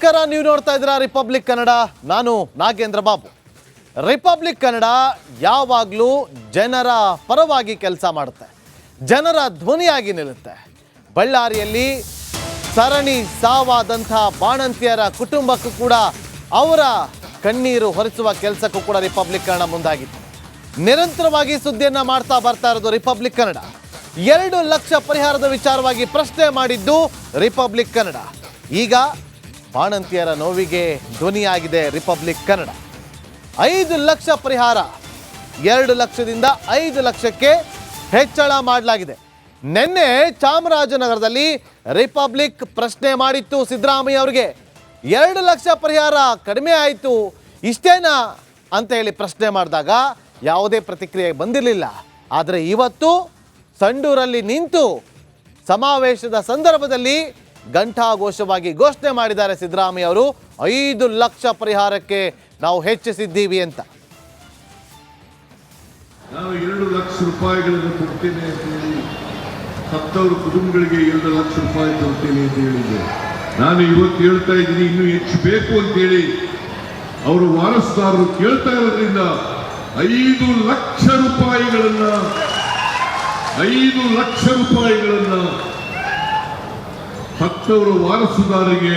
ನಮಸ್ಕಾರ, ನೀವು ನೋಡ್ತಾ ಇದ್ದೀರಾ ರಿಪಬ್ಲಿಕ್ ಕನ್ನಡ ನಾನು ನಾಗೇಂದ್ರ ಬಾಬು. ರಿಪಬ್ಲಿಕ್ ಕನ್ನಡ ಯಾವಾಗಲೂ ಜನರ ಪರವಾಗಿ ಕೆಲಸ ಮಾಡುತ್ತೆ. ಜನರ ಧ್ವನಿಯಾಗಿ ನಿಲ್ಲುತ್ತೆ. ಬಳ್ಳಾರಿಯಲ್ಲಿ ಸರಣಿ ಸಾವಾದಂಥ ಬಾಣಂತಿಯರ ಕುಟುಂಬಕ್ಕೂ ಕೂಡ ಅವರ ಕಣ್ಣೀರು ಹೊರಿಸುವ ಕೆಲಸಕ್ಕೂ ಕೂಡ ರಿಪಬ್ಲಿಕ್ ಕನ್ನಡ ಮುಂದಾಗಿತ್ತು. ನಿರಂತರವಾಗಿ ಸುದ್ದಿಯನ್ನು ಮಾಡ್ತಾ ಬರ್ತಾ ಇರೋದು ರಿಪಬ್ಲಿಕ್ ಕನ್ನಡ ಎರಡು ಲಕ್ಷ ಪರಿಹಾರದ ವಿಚಾರವಾಗಿ ಪ್ರಶ್ನೆ ಮಾಡಿದ್ದು ರಿಪಬ್ಲಿಕ್ ಕನ್ನಡ ಈಗ ಬಾಣಂತಿಯರ ನೋವಿಗೆ ಧ್ವನಿಯಾಗಿದೆ ರಿಪಬ್ಲಿಕ್ ಕನ್ನಡ. ಐದು ಲಕ್ಷ ಪರಿಹಾರ, ಎರಡು ಲಕ್ಷದಿಂದ ಐದು ಲಕ್ಷಕ್ಕೆ ಹೆಚ್ಚಳ ಮಾಡಲಾಗಿದೆ. ನಿನ್ನೆ ಚಾಮರಾಜನಗರದಲ್ಲಿ ರಿಪಬ್ಲಿಕ್ ಪ್ರಶ್ನೆ ಮಾಡಿತ್ತು ಸಿದ್ದರಾಮಯ್ಯ ಅವರಿಗೆ. ಎರಡು ಲಕ್ಷ ಪರಿಹಾರ ಕಡಿಮೆ ಆಯಿತು, ಇಷ್ಟೇನಾ ಅಂತ ಹೇಳಿ ಪ್ರಶ್ನೆ ಮಾಡಿದಾಗ ಯಾವುದೇ ಪ್ರತಿಕ್ರಿಯೆ ಬಂದಿರಲಿಲ್ಲ. ಆದರೆ ಇವತ್ತು ಸಂಡೂರಲ್ಲಿ ನಿಂತು ಸಮಾವೇಶದ ಸಂದರ್ಭದಲ್ಲಿ ಘಂಟಾಘೋಷವಾಗಿ ಘೋಷಣೆ ಮಾಡಿದ್ದಾರೆ ಸಿದ್ದರಾಮಯ್ಯ ಅವರು. ಐದು ಲಕ್ಷ ಪರಿಹಾರಕ್ಕೆ ನಾವು ಹೆಚ್ಚಿಸಿದ್ದೀವಿ ಅಂತ. ನಾವು ಎರಡು ಲಕ್ಷ ರೂಪಾಯಿಗಳನ್ನು ಕೊಡ್ತೇನೆ ಅಂತ ಹೇಳಿ ಸತ್ತವರು ಕುಟುಂಬಗಳಿಗೆ ಎರಡು ಲಕ್ಷ ರೂಪಾಯಿ ಕೊಡ್ತೇನೆ ಅಂತ ಹೇಳಿದ್ದೆ ನಾನು ಇವತ್ತು ಹೇಳ್ತಾ ಇದ್ದೀನಿ, ಇನ್ನೂ ಹೆಚ್ಚು ಬೇಕು ಅಂತ ಹೇಳಿ. ಅವರು ವಾರಸುದಾರರು ಕೇಳ್ತಾ ಇರೋದ್ರಿಂದ ಐದು ಲಕ್ಷ ರೂಪಾಯಿಗಳನ್ನ, ಐದು ಲಕ್ಷ ರೂಪಾಯಿಗಳನ್ನ ಸತ್ತವರ ವಾರಸುದಾರಿಗೆ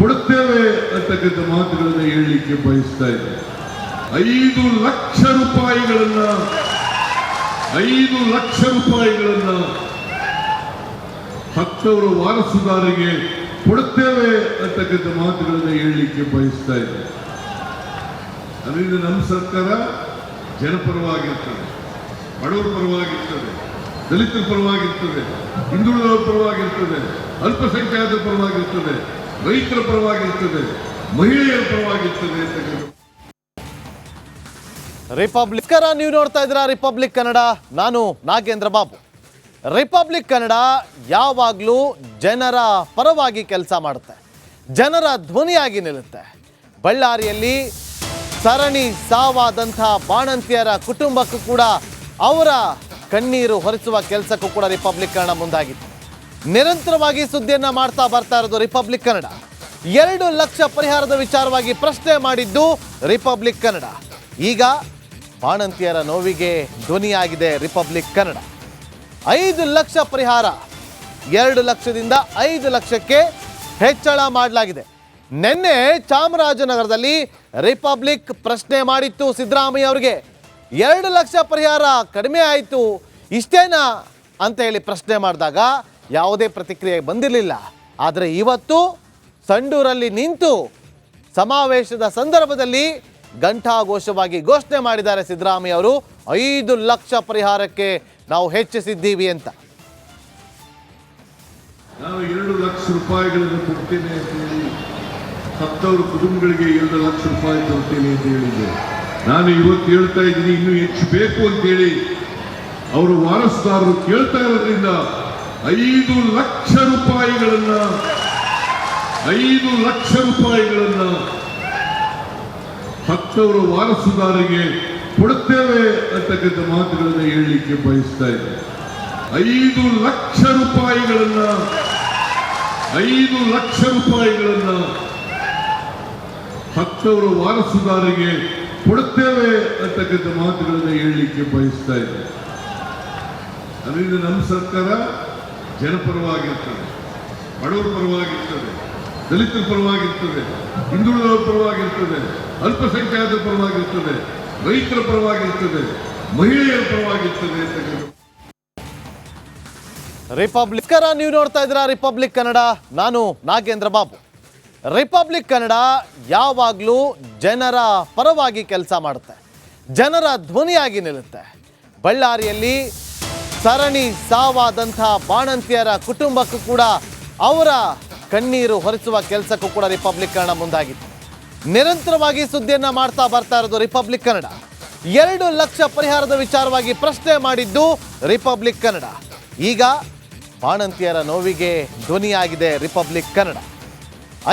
ಕೊಡುತ್ತೇವೆ ಅಂತಕ್ಕಂಥ ಮಾತುಗಳನ್ನು ಹೇಳಲಿಕ್ಕೆ ಬಯಸ್ತಾ ಇದೆ ಐದು ಲಕ್ಷ ರೂಪಾಯಿಗಳನ್ನ, ಐದು ಲಕ್ಷ ರೂಪಾಯಿಗಳನ್ನ ಹತ್ತವರು ವಾರಸುದಾರಿಗೆ ಕೊಡುತ್ತೇವೆ ಅಂತಕ್ಕಂಥ ಮಾತುಗಳನ್ನು ಹೇಳಲಿಕ್ಕೆ ಬಯಸ್ತಾ ಇದೆ ಅದರಿಂದ ನಮ್ಮ ಸರ್ಕಾರ ಜನಪರವಾಗಿರ್ತದೆ, ಬಡವರ ಪರವಾಗಿರ್ತದೆ. ದಲಿತರ ಪರವಾಗಿರ್ತದೆ, ಹಿಂದುಳಿದವರ ಪರವಾಗಿರ್ತದೆ, ಅಲ್ಪಸಂಖ್ಯಾತರ ಪರವಾಗಿರ್ತದೆ, ರೈತರ ಪರವಾಗಿರ್ತದೆ, ಮಹಿಳೆಯರ ಪರವಾಗಿರ್ತದೆ ಅಂತಕ್ಕಂಥ ರಿಪಬ್ಲಿಕ್ ನೀವು ನೋಡ್ತಾ ಇದ್ದೀರಾ ರಿಪಬ್ಲಿಕ್ ಕನ್ನಡ, ನಾನು ನಾಗೇಂದ್ರ ಬಾಬು. ರಿಪಬ್ಲಿಕ್ ಕನ್ನಡ ಯಾವಾಗಲೂ ಜನರ ಪರವಾಗಿ ಕೆಲಸ ಮಾಡುತ್ತೆ, ಜನರ ಧ್ವನಿಯಾಗಿ ನಿಲ್ಲುತ್ತೆ. ಬಳ್ಳಾರಿಯಲ್ಲಿ ಸರಣಿ ಸಾವಾದಂಥ ಬಾಣಂತಿಯರ ಕುಟುಂಬಕ್ಕೂ ಕೂಡ ಅವರ ಕಣ್ಣೀರು ಹೊರಿಸುವ ಕೆಲಸಕ್ಕೂ ಕೂಡ ರಿಪಬ್ಲಿಕ್ ಕನ್ನಡ ಮುಂದಾಗಿತ್ತು. ನಿರಂತರವಾಗಿ ಸುದ್ದಿಯನ್ನ ಮಾಡ್ತಾ ಬರ್ತಾ ಇರೋದು ರಿಪಬ್ಲಿಕ್ ಕನ್ನಡ. ಎರಡು ಲಕ್ಷ ಪರಿಹಾರದ ವಿಚಾರವಾಗಿ ಪ್ರಶ್ನೆ ಮಾಡಿದ್ದು ರಿಪಬ್ಲಿಕ್ ಕನ್ನಡ. ಈಗ ಬಾಣಂತಿಯರ ನೋವಿಗೆ ಧ್ವನಿಯಾಗಿದೆ ರಿಪಬ್ಲಿಕ್ ಕನ್ನಡ. ಐದು ಲಕ್ಷ ಪರಿಹಾರ, ಎರಡು ಲಕ್ಷದಿಂದ ಐದು ಲಕ್ಷಕ್ಕೆ ಹೆಚ್ಚಳ ಮಾಡಲಾಗಿದೆ. ನಿನ್ನೆ ಚಾಮರಾಜನಗರದಲ್ಲಿ ರಿಪಬ್ಲಿಕ್ ಪ್ರಶ್ನೆ ಮಾಡಿತ್ತು ಸಿದ್ದರಾಮಯ್ಯ ಅವರಿಗೆ. ಎರಡು ಲಕ್ಷ ಪರಿಹಾರ ಕಡಿಮೆ ಆಯಿತು, ಇಷ್ಟೇನಾ ಅಂತ ಹೇಳಿ ಪ್ರಶ್ನೆ ಮಾಡಿದಾಗ ಯಾವುದೇ ಪ್ರತಿಕ್ರಿಯೆ ಬಂದಿರಲಿಲ್ಲ. ಆದರೆ ಇವತ್ತು ಸಂಡೂರಲ್ಲಿ ನಿಂತು ಸಮಾವೇಶದ ಸಂದರ್ಭದಲ್ಲಿ ಘಂಟಾಘೋಷವಾಗಿ ಘೋಷಣೆ ಮಾಡಿದ್ದಾರೆ ಸಿದ್ದರಾಮಯ್ಯ ಅವರು, ಐದು ಲಕ್ಷ ಪರಿಹಾರಕ್ಕೆ ನಾವು ಹೆಚ್ಚಿಸಿದ್ದೀವಿ ಅಂತ. ನಾವು ಎರಡು ಲಕ್ಷ ರೂಪಾಯಿಗಳನ್ನು ಕೊಡ್ತೇನೆ ಅಂತ ಹೇಳಿ, ಸತ್ತವರು ಕುಟುಂಬಗಳಿಗೆ ಎರಡು ಲಕ್ಷ ರೂಪಾಯಿ ಕೊಡ್ತೇನೆ ಅಂತ ಹೇಳಿದ್ದೆ. ನಾನು ಇವತ್ತು ಹೇಳ್ತಾ ಇದ್ದೀನಿ, ಇನ್ನೂ ಹೆಚ್ಚು ಬೇಕು ಅಂತ ಹೇಳಿ ಅವರು ವಾರಸ್ದಾರರು ಕೇಳ್ತಾ ಇರೋದ್ರಿಂದ ಐದು ಲಕ್ಷ ರೂಪಾಯಿಗಳನ್ನ, ಐದು ಲಕ್ಷ ರೂಪಾಯಿಗಳನ್ನ ಹತ್ತವರು ವಾರಸುದಾರಿಗೆ ಕೊಡುತ್ತೇವೆ ಅಂತಕ್ಕಂಥ ಮಾತುಗಳನ್ನು ಹೇಳಲಿಕ್ಕೆ ಬಯಸ್ತಾ ಇದ್ದೆ. ಐದು ಲಕ್ಷ ರೂಪಾಯಿಗಳನ್ನ, ಐದು ಲಕ್ಷ ರೂಪಾಯಿಗಳನ್ನ ಹತ್ತವರ ವಾರಸುದಾರಿಗೆ ಕೊಡುತ್ತೇವೆ ಅಂತಕ್ಕಂಥ ಮಾತುಗಳನ್ನು ಹೇಳಲಿಕ್ಕೆ ಬಯಸ್ತಾ ಇದ್ದೆ. ಅದರಿಂದ ನಮ್ಮ ಸರ್ಕಾರ ಜನಪರವಾಗಿರ್ತದೆ, ಬಡವರ ಪರವಾಗಿರ್ತದೆ, ದಲಿತರ ಪರವಾಗಿರ್ತದೆ, ಹಿಂದುಳಿದವರ ಪರವಾಗಿರ್ತದೆ, ಅಲ್ಪಸಂಖ್ಯಾತರ ಪರವಾಗಿರ್ತದೆ, ರೈತರ ಪರವಾಗಿರ್ತದೆ, ಮಹಿಳೆಯರ ಪರವಾಗಿರ್ತದೆ ರಿಪಬ್ಲಿಕ್ ನೀವು ನೋಡ್ತಾ ಇದ್ದೀರಾ ರಿಪಬ್ಲಿಕ್ ಕನ್ನಡ, ನಾನು ನಾಗೇಂದ್ರ ಬಾಬು. ರಿಪಬ್ಲಿಕ್ ಕನ್ನಡ ಯಾವಾಗಲೂ ಜನರ ಪರವಾಗಿ ಕೆಲಸ ಮಾಡುತ್ತೆ. ಜನರ ಧ್ವನಿಯಾಗಿ ನಿಲ್ಲುತ್ತೆ. ಬಳ್ಳಾರಿಯಲ್ಲಿ ಸರಣಿ ಸಾವಾದಂಥ ಬಾಣಂತಿಯರ ಕುಟುಂಬಕ್ಕೂ ಕೂಡ ಅವರ ಕಣ್ಣೀರು ಹೊರಿಸುವ ಕೆಲಸಕ್ಕೂ ಕೂಡ ರಿಪಬ್ಲಿಕ್ ಕನ್ನಡ ಮುಂದಾಗಿತ್ತು. ನಿರಂತರವಾಗಿ ಸುದ್ದಿಯನ್ನು ಮಾಡ್ತಾ ಬರ್ತಾ ಇರೋದು ರಿಪಬ್ಲಿಕ್ ಕನ್ನಡ. ಎರಡು ಲಕ್ಷ ಪರಿಹಾರದ ವಿಚಾರವಾಗಿ ಪ್ರಶ್ನೆ ಮಾಡಿದ್ದು ರಿಪಬ್ಲಿಕ್ ಕನ್ನಡ. ಈಗ ಬಾಣಂತಿಯರ ನೋವಿಗೆ ಧ್ವನಿಯಾಗಿದೆ ರಿಪಬ್ಲಿಕ್ ಕನ್ನಡ.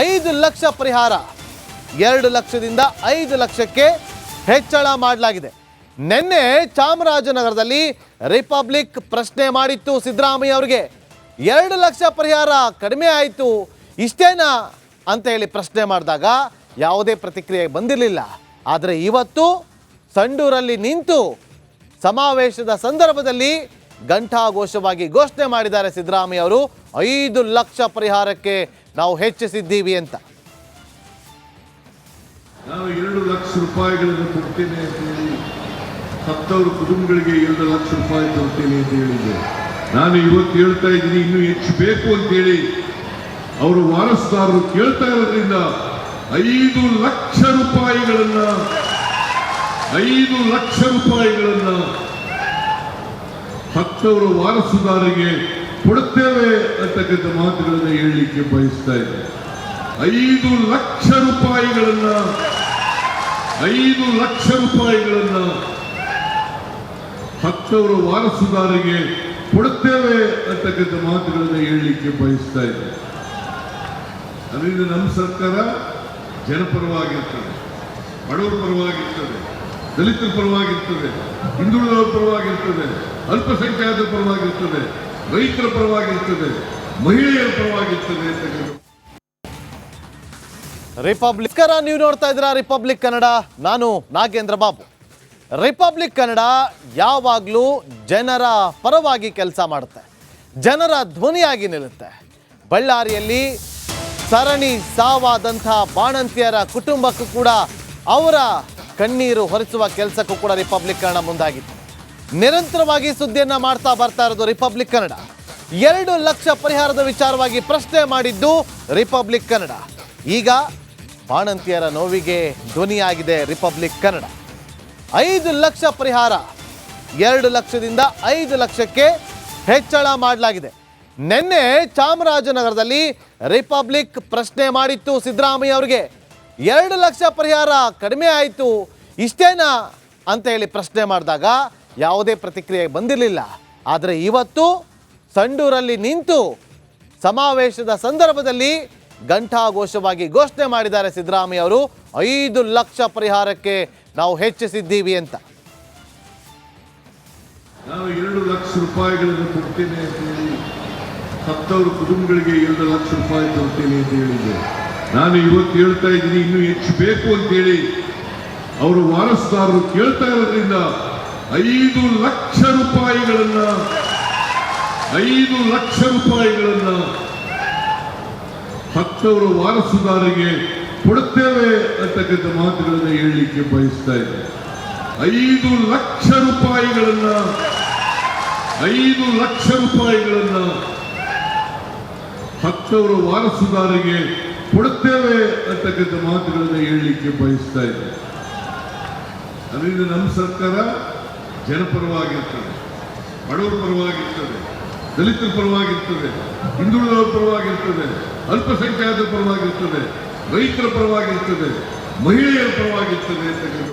ಐದು ಲಕ್ಷ ಪರಿಹಾರ. ಎರಡು ಲಕ್ಷದಿಂದ ಐದು ಲಕ್ಷಕ್ಕೆ ಹೆಚ್ಚಳ ಮಾಡಲಾಗಿದೆ. ನಿನ್ನೆ ಚಾಮರಾಜನಗರದಲ್ಲಿ ರಿಪಬ್ಲಿಕ್ ಪ್ರಶ್ನೆ ಮಾಡಿತ್ತು ಸಿದ್ದರಾಮಯ್ಯ ಅವರಿಗೆ. ಎರಡು ಲಕ್ಷ ಪರಿಹಾರ ಕಡಿಮೆ ಆಯಿತು, ಇಷ್ಟೇನಾ ಅಂತ ಹೇಳಿ ಪ್ರಶ್ನೆ ಮಾಡಿದಾಗ ಯಾವುದೇ ಪ್ರತಿಕ್ರಿಯೆ ಬಂದಿರಲಿಲ್ಲ. ಆದರೆ ಇವತ್ತು ಸಂಡೂರಲ್ಲಿ ನಿಂತು ಸಮಾವೇಶದ ಸಂದರ್ಭದಲ್ಲಿ ಘಂಟಾಘೋಷವಾಗಿ ಘೋಷಣೆ ಮಾಡಿದ್ದಾರೆ ಸಿದ್ದರಾಮಯ್ಯ ಅವರು. ಐದು ಲಕ್ಷ ಪರಿಹಾರಕ್ಕೆ ನಾವು ಹೆಚ್ಚಿಸಿದ್ದೀವಿ ಅಂತ. ನಾವು ಎರಡು ಲಕ್ಷ ರೂಪಾಯಿಗಳನ್ನು ಕೊಡ್ತೇನೆ ಅಂತ ಹೇಳಿ, ಸತ್ತವರು ಕುಟುಂಬಗಳಿಗೆ ಎರಡು ಲಕ್ಷ ರೂಪಾಯಿ ಕೊಡ್ತೇನೆ ಅಂತ ಹೇಳಿದ್ದೆ ನಾನು ಇವತ್ತು ಹೇಳ್ತಾ ಇದ್ದೀನಿ, ಇನ್ನೂ ಹೆಚ್ಚು ಬೇಕು ಅಂತ ಹೇಳಿ. ಅವರು ವಾರಸುದಾರರು ಕೇಳ್ತಾ ಇರೋದ್ರಿಂದ ಐದು ಲಕ್ಷ ರೂಪಾಯಿಗಳನ್ನ, ಐದು ಲಕ್ಷ ರೂಪಾಯಿಗಳನ್ನ ಸತ್ತವರ ವಾರಸುದಾರಿಗೆ ಕೊಡುತ್ತೇವೆ ಅಂತಕ್ಕಂಥ ಮಾತುಗಳನ್ನು ಹೇಳಲಿಕ್ಕೆ ಬಯಸ್ತಾ ಇದ್ದೆ. ಐದು ಲಕ್ಷ ರೂಪಾಯಿಗಳನ್ನ, ಐದು ಲಕ್ಷ ರೂಪಾಯಿಗಳನ್ನ ಹತ್ತವರು ವಾರಸುದಾರಿಗೆ ಕೊಡುತ್ತೇವೆ ಅಂತಕ್ಕಂಥ ಮಾತುಗಳನ್ನು ಹೇಳಲಿಕ್ಕೆ ಬಯಸ್ತಾ ಇದ್ದೆ. ಅದರಿಂದ ನಮ್ಮ ಸರ್ಕಾರ ಜನಪರವಾಗಿರ್ತದೆ, ಬಡವರ ಪರವಾಗಿರ್ತದೆ. ದಲಿತರ ಪರವಾಗಿರ್ತದೆ, ಹಿಂದುಳಿದವರ ಪರವಾಗಿರ್ತದೆ, ಅಲ್ಪಸಂಖ್ಯಾತರ ಪರವಾಗಿರ್ತದೆ, ರೈತರ ಪರವಾಗಿರ್ತದೆ, ಮಹಿಳೆಯರ ಪರವಾಗಿರ್ತದೆ ಅಂತಕ್ಕಂಥ ರಿಪಬ್ಲಿಕ್ ನೀವು ನೋಡ್ತಾ ಇದ್ದೀರಾ, ರಿಪಬ್ಲಿಕ್ ಕನ್ನಡ. ನಾನು ನಾಗೇಂದ್ರ ಬಾಬು. ರಿಪಬ್ಲಿಕ್ ಕನ್ನಡ ಯಾವಾಗಲೂ ಜನರ ಪರವಾಗಿ ಕೆಲಸ ಮಾಡುತ್ತೆ. ಜನರ ಧ್ವನಿಯಾಗಿ ನಿಲ್ಲುತ್ತೆ. ಬಳ್ಳಾರಿಯಲ್ಲಿ ಸರಣಿ ಸಾವಾದಂಥ ಬಾಣಂತಿಯರ ಕುಟುಂಬಕ್ಕೂ ಕೂಡ ಅವರ ಕಣ್ಣೀರು ಹೊರಿಸುವ ಕೆಲಸಕ್ಕೂ ಕೂಡ ರಿಪಬ್ಲಿಕ್ ಕನ್ನಡ ಮುಂದಾಗಿತ್ತು. ನಿರಂತರವಾಗಿ ಸುದ್ದಿಯನ್ನ ಮಾಡ್ತಾ ಬರ್ತಾ ಇರೋದು ರಿಪಬ್ಲಿಕ್ ಕನ್ನಡ. ಎರಡು ಲಕ್ಷ ಪರಿಹಾರದ ವಿಚಾರವಾಗಿ ಪ್ರಶ್ನೆ ಮಾಡಿದ್ದು ರಿಪಬ್ಲಿಕ್ ಕನ್ನಡ. ಈಗ ಬಾಣಂತಿಯರ ನೋವಿಗೆ ಧ್ವನಿಯಾಗಿದೆ ರಿಪಬ್ಲಿಕ್ ಕನ್ನಡ. ಐದು ಲಕ್ಷ ಪರಿಹಾರ, ಎರಡು ಲಕ್ಷದಿಂದ ಐದು ಲಕ್ಷಕ್ಕೆ ಹೆಚ್ಚಳ ಮಾಡಲಾಗಿದೆ. ನಿನ್ನೆ ಚಾಮರಾಜನಗರದಲ್ಲಿ ರಿಪಬ್ಲಿಕ್ ಪ್ರಶ್ನೆ ಮಾಡಿತ್ತು ಸಿದ್ದರಾಮಯ್ಯ ಅವರಿಗೆ. ಎರಡು ಲಕ್ಷ ಪರಿಹಾರ ಕಡಿಮೆ ಆಯಿತು, ಇಷ್ಟೇನಾ ಅಂತ ಹೇಳಿ ಪ್ರಶ್ನೆ ಮಾಡಿದಾಗ ಯಾವುದೇ ಪ್ರತಿಕ್ರಿಯೆ ಬಂದಿರಲಿಲ್ಲ. ಆದರೆ ಇವತ್ತು ಸಂಡೂರಲ್ಲಿ ನಿಂತು ಸಮಾವೇಶದ ಸಂದರ್ಭದಲ್ಲಿ ಘಂಟಾಘೋಷವಾಗಿ ಘೋಷಣೆ ಮಾಡಿದ್ದಾರೆ ಸಿದ್ದರಾಮಯ್ಯ ಅವರು, ಐದು ಲಕ್ಷ ಪರಿಹಾರಕ್ಕೆ ನಾವು ಹೆಚ್ಚಿಸಿದ್ದೀವಿ ಅಂತ. ನಾವು ಎರಡು ಲಕ್ಷ ರೂಪಾಯಿಗಳನ್ನು ಕೊಡ್ತೇನೆ ಅಂತ ಹೇಳಿ, ಸತ್ತವರು ಕುಟುಂಬಗಳಿಗೆ ಎರಡು ಲಕ್ಷ ರೂಪಾಯಿ ಕೊಡ್ತೇನೆ ಅಂತ ಹೇಳಿದ್ದೆ. ನಾನು ಇವತ್ತು ಹೇಳ್ತಾ ಇದ್ದೀನಿ, ಇನ್ನೂ ಹೆಚ್ಚು ಬೇಕು ಅಂತ ಹೇಳಿ ಅವರು ವಾರಸ್ದಾರರು ಕೇಳ್ತಾ ಇರೋದ್ರಿಂದ ಐದು ಲಕ್ಷ ರೂಪಾಯಿಗಳನ್ನ, ಐದು ಲಕ್ಷ ರೂಪಾಯಿಗಳನ್ನ ಹತ್ತವರ ವಾರಸುದಾರಿಗೆ ಕೊಡುತ್ತೇವೆ ಅಂತಕ್ಕಂಥ ಮಾತುಗಳನ್ನು ಹೇಳಲಿಕ್ಕೆ ಬಯಸ್ತಾ ಇದ್ದೆ. ಐದು ಲಕ್ಷ ರೂಪಾಯಿಗಳನ್ನ, ಐದು ಲಕ್ಷ ರೂಪಾಯಿಗಳನ್ನ ಹತ್ತವರ ವಾರಸುದಾರಿಗೆ ಕೊಡುತ್ತೇವೆ ಅಂತಕ್ಕಂಥ ಮಾತುಗಳನ್ನು ಹೇಳಲಿಕ್ಕೆ ಬಯಸ್ತಾ ಇದ್ದೆ. ಅದರಿಂದ ನಮ್ಮ ಸರ್ಕಾರ ಜನಪರವಾಗಿರ್ತದೆ, ಬಡವರ ಪರವಾಗಿರ್ತದೆ, ದಲಿತರ ಪರವಾಗಿರ್ತದೆ, ಹಿಂದುಳಿದವರ ಪರವಾಗಿರ್ತದೆ, ಅಲ್ಪಸಂಖ್ಯಾತರ ಪರವಾಗಿರ್ತದೆ, ರೈತರ ಪರವಾಗಿರ್ತದೆ, ಮಹಿಳೆಯರ ಪರವಾಗಿರ್ತದೆ ಅಂತಕ್ಕಂಥ